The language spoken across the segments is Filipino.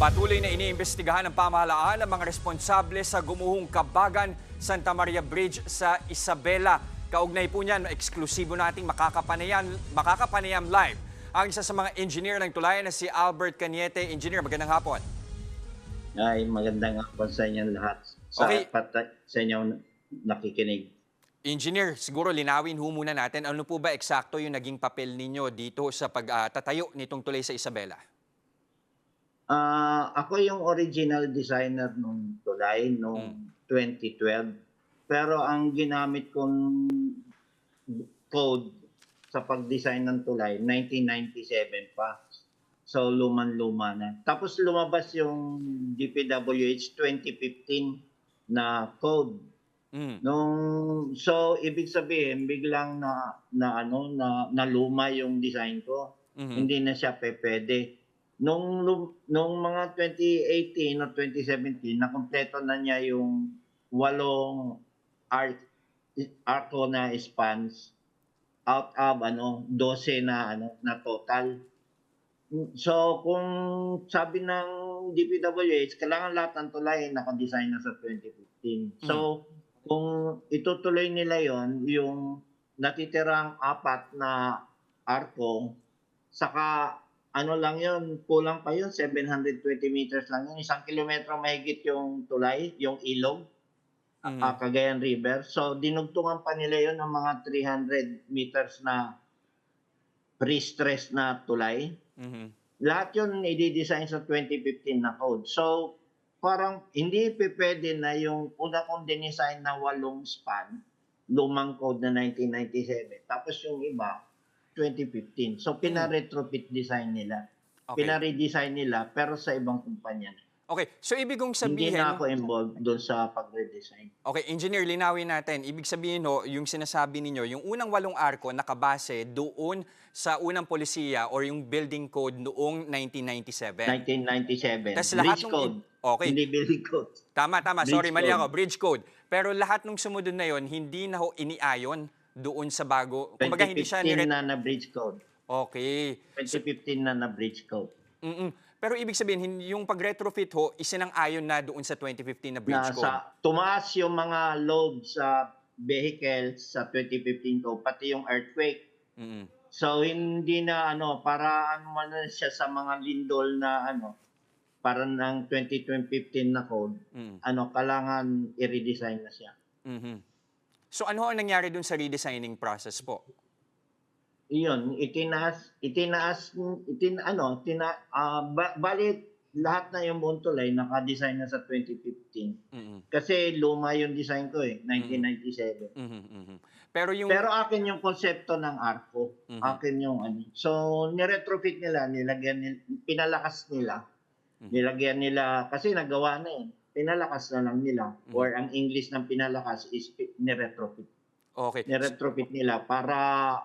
Patuloy na iniimbestigahan ng pamahalaan ang mga responsable sa gumuhong Kabagan Santa Maria Bridge sa Isabela. Kaugnay po niyan, eksklusibo nating makakapanayam, makakapanayam live ang isa sa mga engineer ng tulayan na si Albert Cañete. Engineer, magandang hapon. Ay, magandang hapon sa inyong lahat. Sa, Okay. pata- sa inyong nakikinig. Engineer, siguro linawin ho muna natin, ano po ba eksakto yung naging papel ninyo dito sa pagtatayo nitong tulay sa Isabela? Ah, ako yung original designer nung tulay nung 2012. Pero ang ginamit kong code sa pag-design ng tulay, 1997 pa. So, luman-luma na. Tapos lumabas yung DPWH 2015 na code. Mm. Nung so ibig sabihin biglang na na ano na naluma yung design ko. Mhm. Hindi na siya pepede. Nung nung mga 2018 o 2017 nakumpleto na niya yung walong arc arco na spans out of ano 12 na ano na total. So kung sabi ng DPWH kailangan lahat ng tulay naka-design na sa 2015. So kung itutuloy nila yon yung natitirang apat na arco, saka ano lang yon kulang pa yun, 720 meters lang yun. Isang kilometro mahigit yung tulay, yung ilog, Mhm. ah, Cagayan River. So, dinugtungan pa nila yon ng mga 300 meters na pre-stress na tulay Mhm. lahat yun i-design sa 2015 na code. So, parang hindi pwede na yung una kong dinesign na walong span, lumang code na 1997. Tapos yung iba, 2015. So, pina-retrofit design nila. Okay. Pina-redesign nila, pero sa ibang kumpanya. Okay, so ibig kong Hindi sabihin... na ako involved doon sa pag-redesign. Okay, engineer, linawin natin. Ibig sabihin ho, yung sinasabi ninyo, yung unang walong arko nakabase doon sa unang polisiya or yung building code noong 1997. 1997. Tas lahat Bridge nung- code. Okay. Hindi building code. Tama, tama. Bridge Sorry, mali ako. Bridge code. Pero lahat nung sumunod na yon hindi na ho iniayon doon sa bago. Kumbaga, hindi siya 2015 ni na na bridge code. Okay. 2015 na na bridge code. Mm-mm. Pero ibig sabihin, hin- yung pag-retrofit ho, isinang-ayon na doon sa 2015 na bridge na code. sa tumaas yung mga load sa vehicles sa 2015 ko pati yung earthquake Mm-mm. so hindi na ano para ano man na siya sa mga lindol na ano para ng 2015 na code Mm. ano kailangan i-redesign na siya Mhm. So ano ang nangyari doon sa redesigning process po? iyon itinaas itinaas itin ano tina ah, ba, bali lahat na yung buong tulay naka-design na sa 2015 Mm-mm. kasi luma yung design ko eh 1997 Mhm, mhm. Pero yung... Pero akin yung konsepto ng arco. Mhm. Akin yung ano. So, niretrofit nila, nilagyan nila, pinalakas nila. Mhm. Nilagyan nila, kasi nagawa na eh. Pinalakas na lang nila. Mhm. Or ang English ng pinalakas is niretrofit. okay. Niretrofit nila para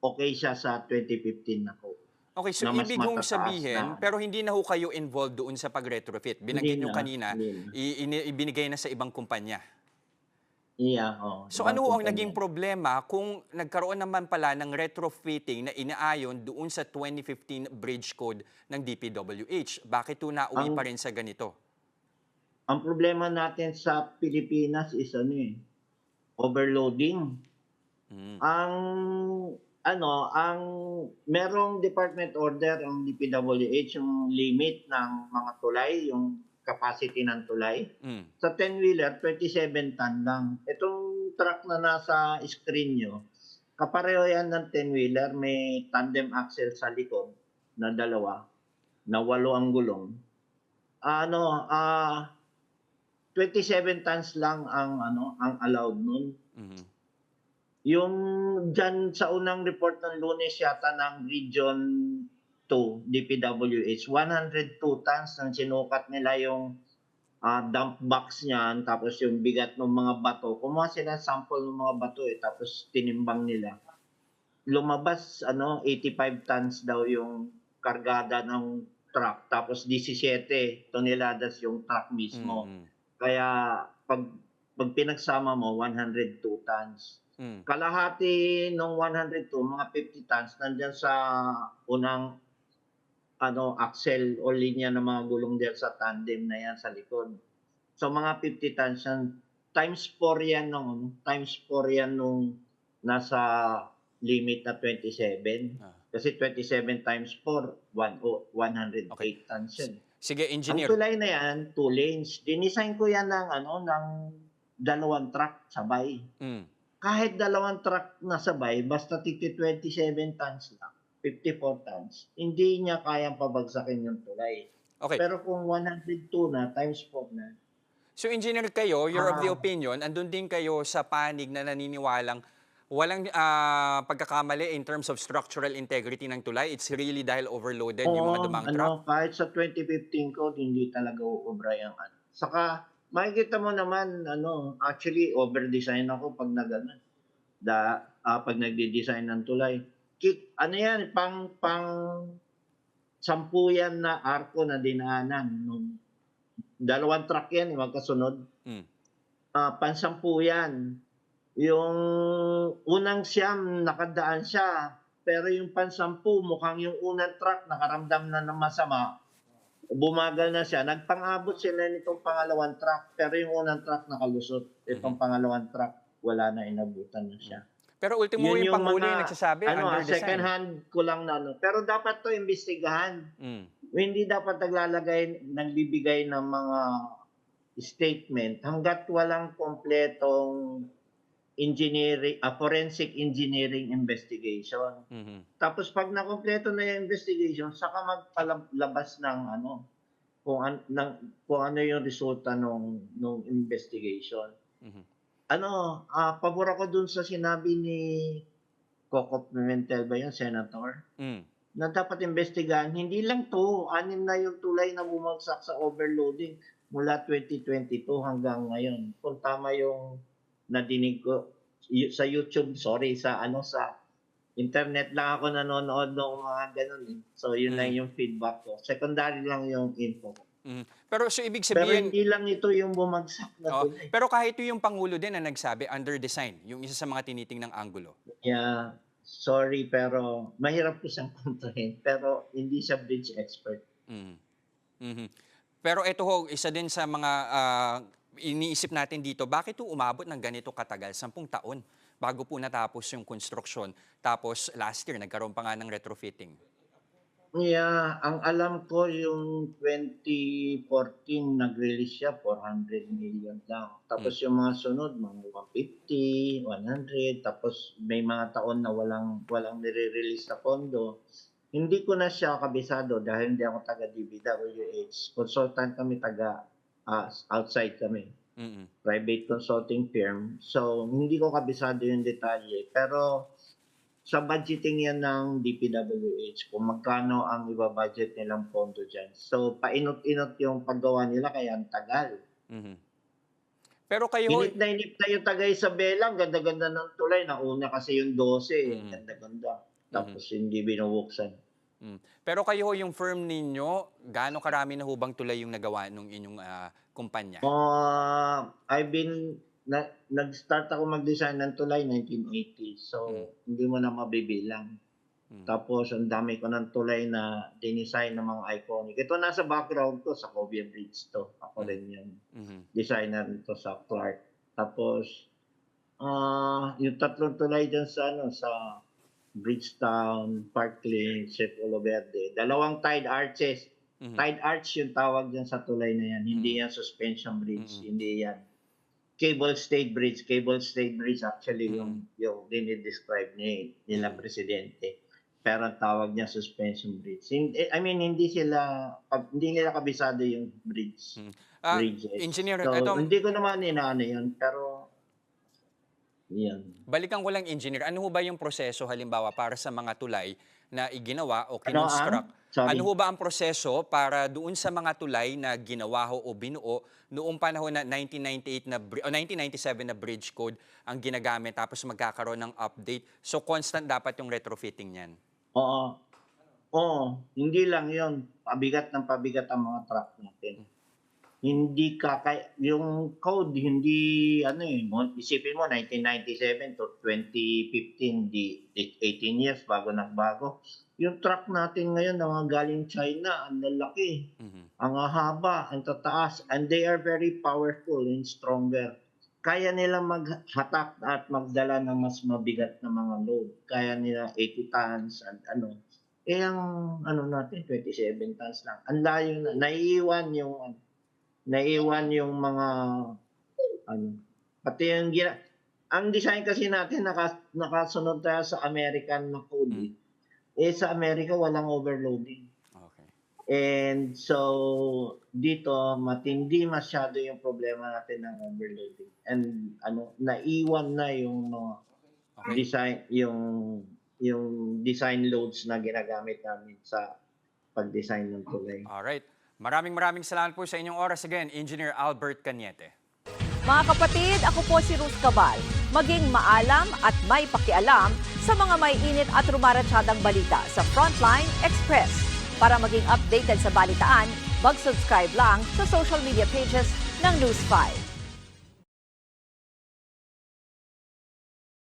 okay siya sa 2015 na code. Okay, so na ibig kong sabihin, na. pero hindi na ho kayo involved doon sa pag-retrofit. Binanggit nyo na, kanina, hindi ibinigay na sa ibang kumpanya. Yeah, oh. So ano ang naging problema kung nagkaroon naman pala ng retrofitting na inaayon doon sa 2015 bridge code ng DPWH? Bakit ho nauwi Ang- pa rin sa ganito? Ang problema natin sa Pilipinas is ano eh, overloading. Mm. ang ano, ang merong department order ang DPWH yung limit ng mga tulay, yung capacity ng tulay. Mm. Sa 10-wheeler, 27 ton lang. Itong truck na nasa screen nyo, kapareho yan ng 10-wheeler, may tandem axle sa likod na dalawa, na walo ang gulong. Ano, ah 27 tons lang ang ano, ang allowed nun. Mhm. Yung dyan sa unang report ng lunes yata ng Region 2, DPWH, 102 tons ang sinukat nila yung ah, dump box niyan, tapos yung bigat ng mga bato. Kumuha sila sample ng mga bato eh, tapos tinimbang nila. Lumabas, ano, 85 tons daw yung kargada ng truck, tapos 17 toneladas yung truck mismo. Mhm. Kaya pag pag pinagsama mo 102 tons. Mm. Kalahati ng 102, mga 50 tons nandyan sa unang ano axle o linya ng mga gulong diyan sa tandem na yan sa likod. So mga 50 tons yan. Times 4 yan nung times 4 yan nung nasa limit na 27. Ah. Kasi 27 times 4, one, oh, 108 Okay. tons yan. Sige, Ang engineer. tulay na yan, two lanes. Dinisign ko yan ng, ano, ng dalawang truck sabay. Mm. Kahit dalawang truck na sabay, basta tigti 27 tons lang, 54 tons, hindi niya kayang pabagsakin yung tulay. Okay. Pero kung 102 na, times 4 na, So engineer kayo, you're of the Ah. opinion, andun din kayo sa panig na naniniwalang walang ah, pagkakamali in terms of structural integrity ng tulay. It's really dahil overloaded yung mga Oo, dumang ano, truck. kahit sa 2015 code, hindi talaga uubra yung ano. Saka, makikita mo naman, ano, actually, over-design ako pag nag, ano, da, ah, pag nagde-design ng tulay. Kik, ano yan, pang, pang, sampu yan na arko na dinaanan. Nung, dalawang truck yan, eh, magkasunod. Mm. Ah, pansampu yan. Yung unang siyam, nakadaan siya. Pero yung pansampu, mukhang yung unang truck, nakaramdam na ng masama. Bumagal na siya. Nagpangabot sila nitong pangalawang truck. Pero yung unang truck nakalusot. Itong pangalawang truck, wala na inabutan na siya. Pero ultimo Yun yung, yung panghuli mga, nagsasabi, Ano, under design. second hand ko lang na ano. Pero dapat to imbestigahan. Mm. Hindi dapat naglalagay, nagbibigay ng mga statement hanggat walang kompletong engineering, a forensic engineering investigation. Mhm. Tapos pag nakompleto na yung investigation, saka magpalabas ng ano, kung, an, ng, kung ano yung resulta nung, nung investigation. Mhm. Ano, ah pabor ako dun sa sinabi ni Coco Pimentel ba yun, Senator? Mm. na dapat investigahan. Hindi lang to, anim na yung tulay na bumagsak sa overloading mula 2022 hanggang ngayon. Kung tama yung nadinig ko sa YouTube, sorry, sa ano sa internet lang ako nanonood ng mga ganun eh. So yun Mm. lang yung feedback ko. Secondary lang yung info ko. Mhm. Pero so ibig Pero sabihin, hindi lang ito yung bumagsak na tulay. pero kahit yung pangulo din na nagsabi, under design, yung isa sa mga tiniting ng angulo. Yeah, sorry pero mahirap ko siyang kontrahin. Pero hindi siya bridge expert. Mhm. Mhm. Pero ito ho, isa din sa mga ah, iniisip natin dito, bakit po umabot ng ganito katagal, sampung taon, bago po natapos yung construction. Tapos last year, nagkaroon pa nga ng retrofitting. Yeah, ang alam ko yung 2014 nag-release siya 400 million lang. Tapos yung mga sunod mga 150, 100, tapos may mga taon na walang walang nire-release na pondo. Hindi ko na siya kabisado dahil hindi ako taga DBWH. Consultant kami taga ah, outside kami Mhm. private consulting firm. So, hindi ko kabisado yung detalye. Pero, sa budgeting yan ng DPWH, kung magkano ang ibabudget nilang pondo dyan. So, painot-inot yung paggawa nila, kaya ang tagal. Mhm. Pero kayo, Init na init na yung taga Isabela, ang ganda-ganda ng tulay. Nauna kasi yung 12, Mhm. ganda-ganda. Tapos hindi binubuksan. Mm. Pero kayo ho, yung firm ninyo, gaano karami na hubang tulay yung nagawa nung inyong ah, kumpanya? Uh, I've been, na, nag-start ako mag-design ng tulay 1980. So, Mm. hindi mo na mabibilang. Mm. Tapos, ang dami ko ng tulay na dinesign ng mga iconic. Ito nasa background ko sa Cobia Bridge to. Ako Mm. rin yung Mhm. designer nito sa Clark. Tapos, ah yung tatlong tulay dyan sa, ano, sa Bridgetown, Parkland, Circulo Verde. Dalawang tide arches. Mhm. Tide arch yung tawag dyan sa tulay na yan. Hindi Mm. yan suspension bridge. Mm. Hindi yan. Cable stayed bridge. Cable stayed bridge actually Mm. yung, yung dinidescribe ni nila Mm. presidente. Pero ang tawag niya suspension bridge. Hindi, I mean, hindi sila, hindi nila kabisado yung bridge. Mm. Ah, bridges. engineer, So, ito, hindi ko naman inaano yun, pero yan. balikan ko lang engineer, ano ho ba yung proseso halimbawa para sa mga tulay na iginawa o Ano kinonstruct? Sorry. Ano ho ba ang proseso para doon sa mga tulay na ginawa ho o binuo noong panahon na 1998 na o 1997 na bridge code ang ginagamit tapos magkakaroon ng update. So constant dapat yung retrofitting niyan. Oo. Oo, hindi lang yon Pabigat ng pabigat ang mga truck natin. Hindi kakay yung code hindi ano eh mo- isipin mo 1997 to 2015 di di- 18 years bago nagbago yung truck natin ngayon na mga galing China, ang lalaki, Mhm. ang haba, ang tataas, and they are very powerful and stronger. Kaya nila maghatak at magdala ng mas mabigat na mga load. Kaya nila 80 tons and ano. Eh, ang ano natin, 27 tons lang. Ang layo na. Naiiwan yung, naiiwan yung mga, ano, pati yung, gina- ang design kasi natin, naka, nakasunod tayo sa American na code. eh. Eh, sa Amerika, walang overloading. Okay. And so, dito, matindi masyado yung problema natin ng overloading. And ano, naiwan na yung mga Okay. design, yung yung design loads na ginagamit namin sa pag-design ng tulay. Alright. Maraming maraming salamat po sa inyong oras again, Engineer Albert Cañete. Mga kapatid, ako po si Ruth Cabal. Maging maalam at may pakialam sa mga may init at rumaratsyadang balita sa Frontline Express. Para maging updated sa balitaan, mag-subscribe lang sa social media pages ng News 5.